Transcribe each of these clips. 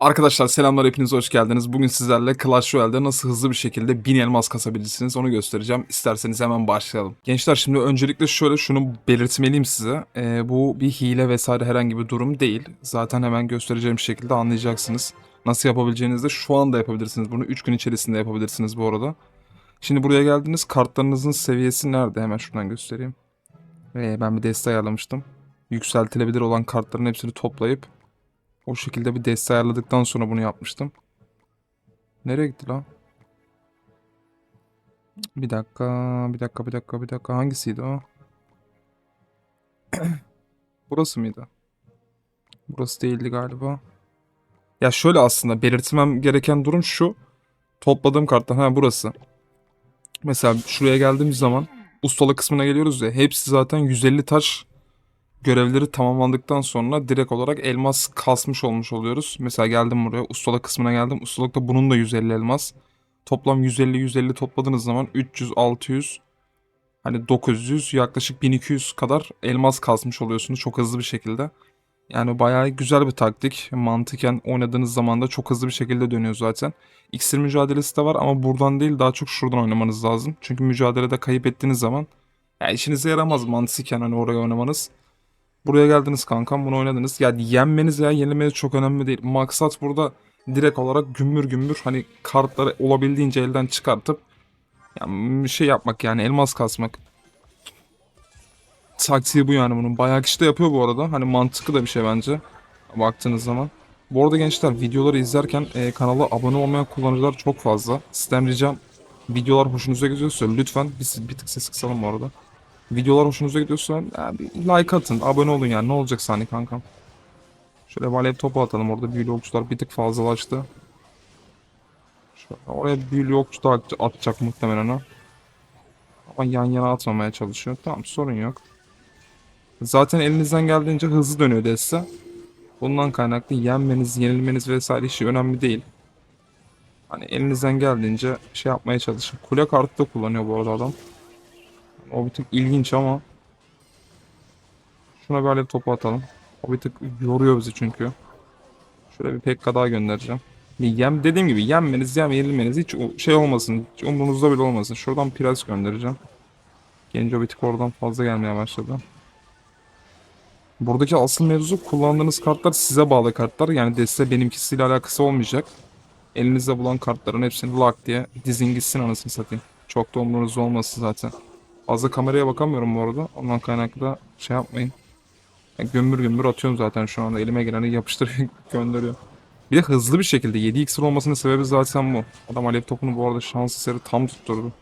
Arkadaşlar selamlar hepiniz hoş geldiniz. Bugün sizlerle Clash Royale'de nasıl hızlı bir şekilde 1000 elmas kasabilirsiniz onu göstereceğim. İsterseniz hemen başlayalım. Gençler şimdi öncelikle şöyle şunu belirtmeliyim size. Ee, bu bir hile vesaire herhangi bir durum değil. Zaten hemen göstereceğim şekilde anlayacaksınız. Nasıl yapabileceğinizi de şu anda yapabilirsiniz. Bunu 3 gün içerisinde yapabilirsiniz bu arada. Şimdi buraya geldiniz. Kartlarınızın seviyesi nerede? Hemen şuradan göstereyim. Ee, ben bir deste ayarlamıştım. Yükseltilebilir olan kartların hepsini toplayıp o şekilde bir deste ayarladıktan sonra bunu yapmıştım. Nereye gitti lan? Bir dakika, bir dakika, bir dakika, bir dakika. Hangisiydi o? Burası mıydı? Burası değildi galiba. Ya şöyle aslında belirtmem gereken durum şu. Topladığım kartlar ha burası. Mesela şuraya geldiğimiz zaman ustalık kısmına geliyoruz ya. Hepsi zaten 150 taş görevleri tamamlandıktan sonra direkt olarak elmas kasmış olmuş oluyoruz. Mesela geldim buraya ustalık kısmına geldim. Ustalıkta bunun da 150 elmas. Toplam 150 150 topladığınız zaman 300 600 hani 900 yaklaşık 1200 kadar elmas kasmış oluyorsunuz çok hızlı bir şekilde. Yani bayağı güzel bir taktik. Mantıken oynadığınız zaman da çok hızlı bir şekilde dönüyor zaten. İksir mücadelesi de var ama buradan değil daha çok şuradan oynamanız lazım. Çünkü mücadelede kayıp ettiğiniz zaman ya işinize yaramaz mantıken hani oraya oynamanız. Buraya geldiniz kankam bunu oynadınız. Yani yenmeniz veya yenilmeniz çok önemli değil. Maksat burada direkt olarak gümbür gümbür hani kartları olabildiğince elden çıkartıp yani bir şey yapmak yani elmas kasmak. Taktiği bu yani bunun. Bayağı kişi de yapıyor bu arada. Hani mantıklı da bir şey bence. Baktığınız zaman. Bu arada gençler videoları izlerken e, kanala abone olmayan kullanıcılar çok fazla. Sizden ricam videolar hoşunuza gidiyorsa lütfen bir, bir tık ses kısalım bu arada. Videolar hoşunuza gidiyorsa ya like atın, abone olun yani ne olacak sani kankam. Şöyle alev topu atalım orada büyülü okçular bir tık fazlalaştı. Şöyle oraya büyülü okçu da at- atacak muhtemelen o. Ama yan yana atmamaya çalışıyor. Tamam sorun yok. Zaten elinizden geldiğince hızlı dönüyor deste. Bundan kaynaklı yenmeniz, yenilmeniz vesaire işi önemli değil. Hani elinizden geldiğince şey yapmaya çalışın. Kule kartı da kullanıyor bu arada adam. O bir tık ilginç ama. Şuna bir alev topu atalım. O bir tık yoruyor bizi çünkü. Şöyle bir pekka daha göndereceğim. Bir yem, dediğim gibi yenmeniz yem yenilmeniz hiç şey olmasın. Hiç umurunuzda bile olmasın. Şuradan prens göndereceğim. Genco bir tık oradan fazla gelmeye başladı. Buradaki asıl mevzu kullandığınız kartlar size bağlı kartlar. Yani deste benimkisiyle alakası olmayacak. Elinizde bulan kartların hepsini lak diye dizin gitsin anasını satayım. Çok da umurunuzda olmasın zaten. Fazla kameraya bakamıyorum bu arada. Ondan kaynaklı da şey yapmayın. Yani gümbür gümbür atıyorum zaten şu anda. Elime geleni yapıştırıp gönderiyor. Bir de hızlı bir şekilde 7 iksir olmasının sebebi zaten bu. Adam alev topunu bu arada şans eseri tam tutturdu.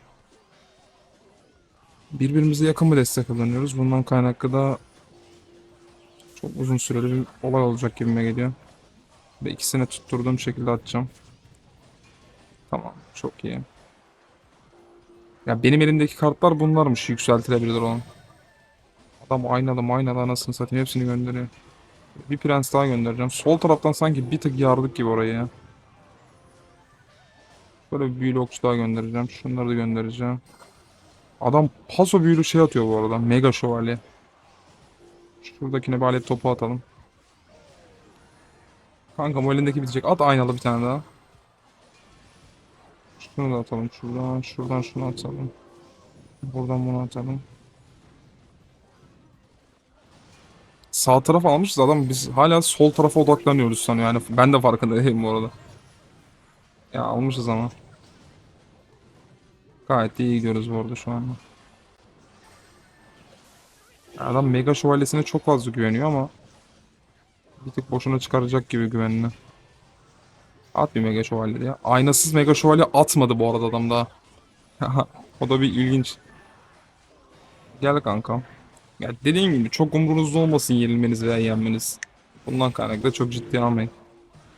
Birbirimize yakın bir destek kullanıyoruz. Bundan kaynaklı da çok uzun süreli bir olay olacak gibime geliyor. Ve ikisini tutturduğum şekilde atacağım. Tamam, çok iyi. Ya benim elimdeki kartlar bunlarmış yükseltilebilir olan. Adam aynalı aynalı anasını satayım hepsini gönderiyor. Bir prens daha göndereceğim. Sol taraftan sanki bir tık yardık gibi orayı. Böyle bir büyülü okçu daha göndereceğim. Şunları da göndereceğim. Adam paso büyülü şey atıyor bu arada. Mega şövalye. Şuradakine bir alet topu atalım. Kanka bu elindeki bitecek. At aynalı bir tane daha. Şunu da atalım şuradan. Şuradan şunu atalım. Buradan bunu atalım. Sağ taraf almışız adam biz hala sol tarafa odaklanıyoruz sanıyor yani ben de farkında değilim bu arada. Ya almışız ama. Gayet iyi gidiyoruz bu arada şu anda. Adam Mega Şövalyesi'ne çok fazla güveniyor ama bir tık boşuna çıkaracak gibi güvenini. At bir Mega Şövalye ya. Aynasız Mega Şövalye atmadı bu arada adam daha. o da bir ilginç. Gel kankam. Ya dediğim gibi çok umurunuzda olmasın yenilmeniz veya yenmeniz. Bundan kaynaklı çok ciddi almayın.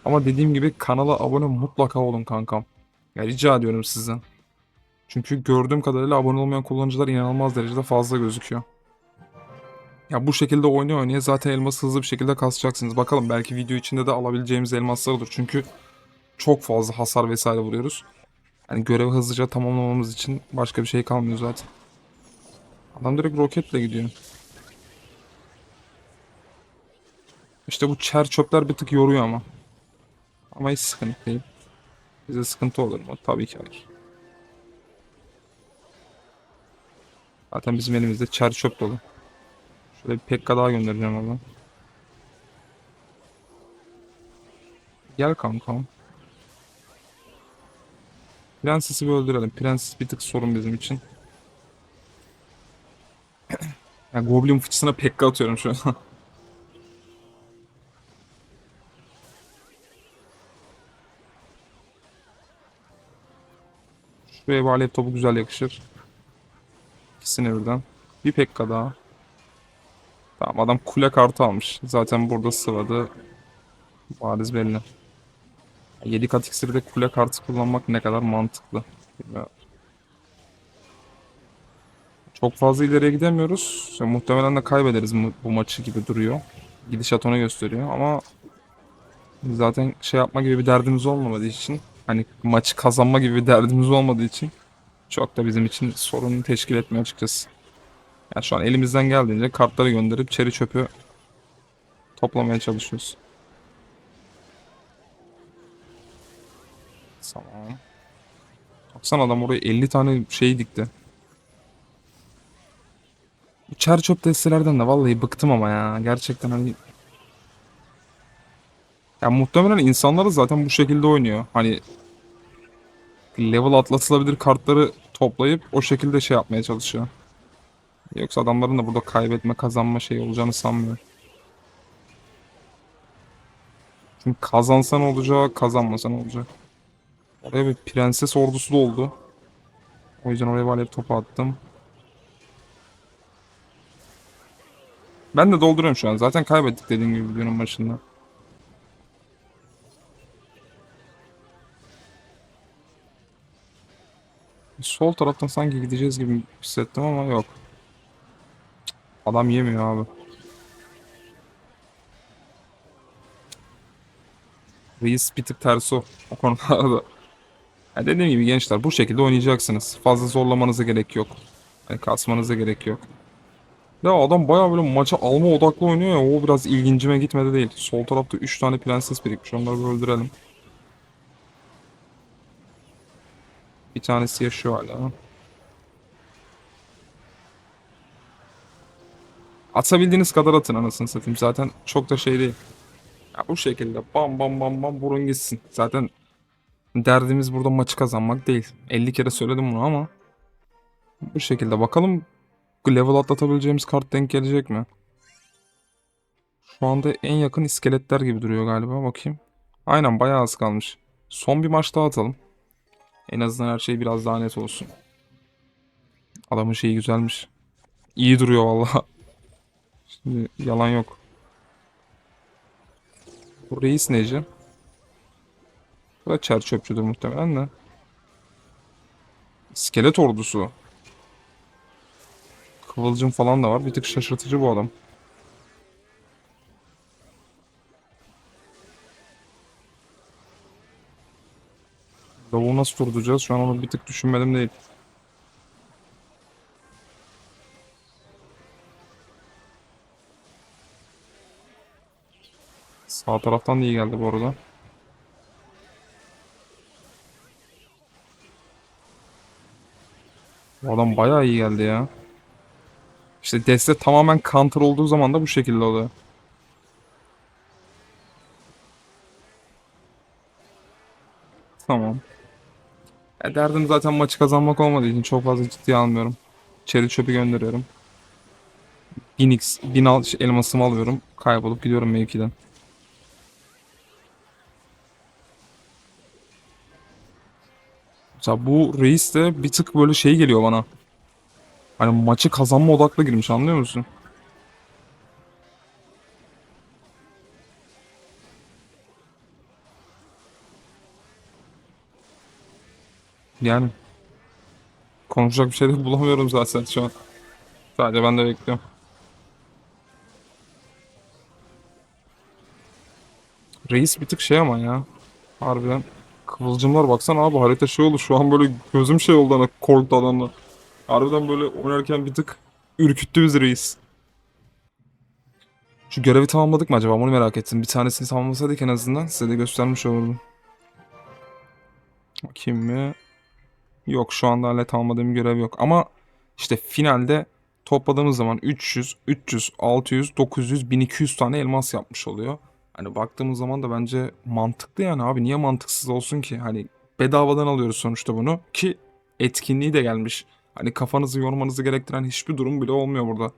Ama dediğim gibi kanala abone mutlaka olun kankam. Ya rica ediyorum sizden. Çünkü gördüğüm kadarıyla abone olmayan kullanıcılar inanılmaz derecede fazla gözüküyor. Ya bu şekilde oynaya oynaya zaten elması hızlı bir şekilde kasacaksınız. Bakalım belki video içinde de alabileceğimiz elmaslar olur. Çünkü çok fazla hasar vesaire vuruyoruz. Yani görevi hızlıca tamamlamamız için başka bir şey kalmıyor zaten. Adam direkt roketle gidiyor. İşte bu çer çöpler bir tık yoruyor ama. Ama hiç sıkıntı değil. Bize sıkıntı olur mu? Tabii ki hayır. Zaten bizim elimizde çer çöp dolu. Şöyle bir pekka daha göndereceğim oradan. Gel kankam. Prensesi bir öldürelim. Prenses bir tık sorun bizim için. ya Goblin fıçısına pekka atıyorum şu an. Şuraya bir alev topu güzel yakışır. İkisini birden. Bir pekka daha. Tamam adam kule kartı almış. Zaten burada sıvadı. Bariz belli. 7 kat iksirde kule kartı kullanmak ne kadar mantıklı. Çok fazla ileriye gidemiyoruz. İşte muhtemelen de kaybederiz bu maçı gibi duruyor. Gidişat onu gösteriyor ama zaten şey yapma gibi bir derdimiz olmadığı için hani maçı kazanma gibi bir derdimiz olmadığı için çok da bizim için sorun teşkil etmiyor açıkçası. Yani şu an elimizden geldiğince kartları gönderip çeri çöpü toplamaya çalışıyoruz. Tamam. Baksana adam oraya 50 tane şey dikti. Bu çer çöp destelerden de vallahi bıktım ama ya. Gerçekten hani ya muhtemelen insanlar da zaten bu şekilde oynuyor. Hani level atlatılabilir kartları toplayıp o şekilde şey yapmaya çalışıyor. Yoksa adamların da burada kaybetme kazanma şeyi olacağını sanmıyorum. Çünkü kazansan olacak, kazanmasan olacak. Oraya bir prenses ordusu da oldu. O yüzden oraya bir topu attım. Ben de dolduruyorum şu an. Zaten kaybettik dediğim gibi videonun başında. Sol taraftan sanki gideceğiz gibi hissettim ama yok. Adam yemiyor abi. Reis bir tık tersi o, konularda. Ya dediğim gibi gençler bu şekilde oynayacaksınız. Fazla zorlamanıza gerek yok. Yani kasmanıza gerek yok. Ya adam bayağı böyle maça alma odaklı oynuyor ya o biraz ilgincime gitmedi değil. Sol tarafta 3 tane prenses birikmiş onları bir öldürelim. Bir tanesi yaşıyor hala. Atabildiğiniz kadar atın anasını satayım. Zaten çok da şey değil. Ya bu şekilde bam bam bam bam vurun gitsin. Zaten derdimiz burada maçı kazanmak değil. 50 kere söyledim bunu ama bu şekilde bakalım level atlatabileceğimiz kart denk gelecek mi? Şu anda en yakın iskeletler gibi duruyor galiba. Bakayım. Aynen bayağı az kalmış. Son bir maç daha atalım. En azından her şey biraz daha net olsun. Adamın şeyi güzelmiş. İyi duruyor vallahi. Şimdi yalan yok. Bu reis neci? Bu da çer çöpçüdür muhtemelen de. İskelet ordusu. Kıvılcım falan da var. Bir tık şaşırtıcı bu adam. Lavuğu nasıl durduracağız? Şu an onu bir tık düşünmedim değil. Sağ taraftan da iyi geldi bu arada. Bu adam bayağı iyi geldi ya. İşte deste tamamen counter olduğu zaman da bu şekilde oluyor. Tamam. Ya derdim zaten maçı kazanmak olmadığı için çok fazla ciddiye almıyorum. Çeri çöpü gönderiyorum. 1000x, 1000 al, şey, elmasımı alıyorum. Kaybolup gidiyorum mevkiden. Mesela bu reis de bir tık böyle şey geliyor bana. Hani maçı kazanma odaklı girmiş anlıyor musun? Yani konuşacak bir şey de bulamıyorum zaten şu an. Sadece ben de bekliyorum. Reis bir tık şey ama ya. Harbiden. Kıvılcımlar baksana abi harita şey oldu. Şu an böyle gözüm şey oldu hani korktu adamlar. Harbiden böyle oynarken bir tık ürküttü bizi reis. Şu görevi tamamladık mı acaba? Onu merak ettim. Bir tanesini tamamlasaydık en azından size de göstermiş olurdum. Bakayım mı? Yok şu anda hala tamamladığım görev yok. Ama işte finalde topladığımız zaman 300, 300, 600, 900, 1200 tane elmas yapmış oluyor. Hani baktığımız zaman da bence mantıklı yani abi. Niye mantıksız olsun ki? Hani bedavadan alıyoruz sonuçta bunu. Ki etkinliği de gelmiş. Hani kafanızı yormanızı gerektiren hiçbir durum bile olmuyor burada.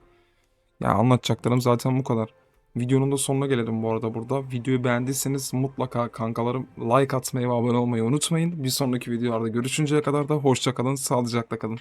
Ya anlatacaklarım zaten bu kadar. Videonun da sonuna gelelim bu arada burada. Videoyu beğendiyseniz mutlaka kankalarım like atmayı ve abone olmayı unutmayın. Bir sonraki videolarda görüşünceye kadar da hoşça kalın, sağlıcakla kalın.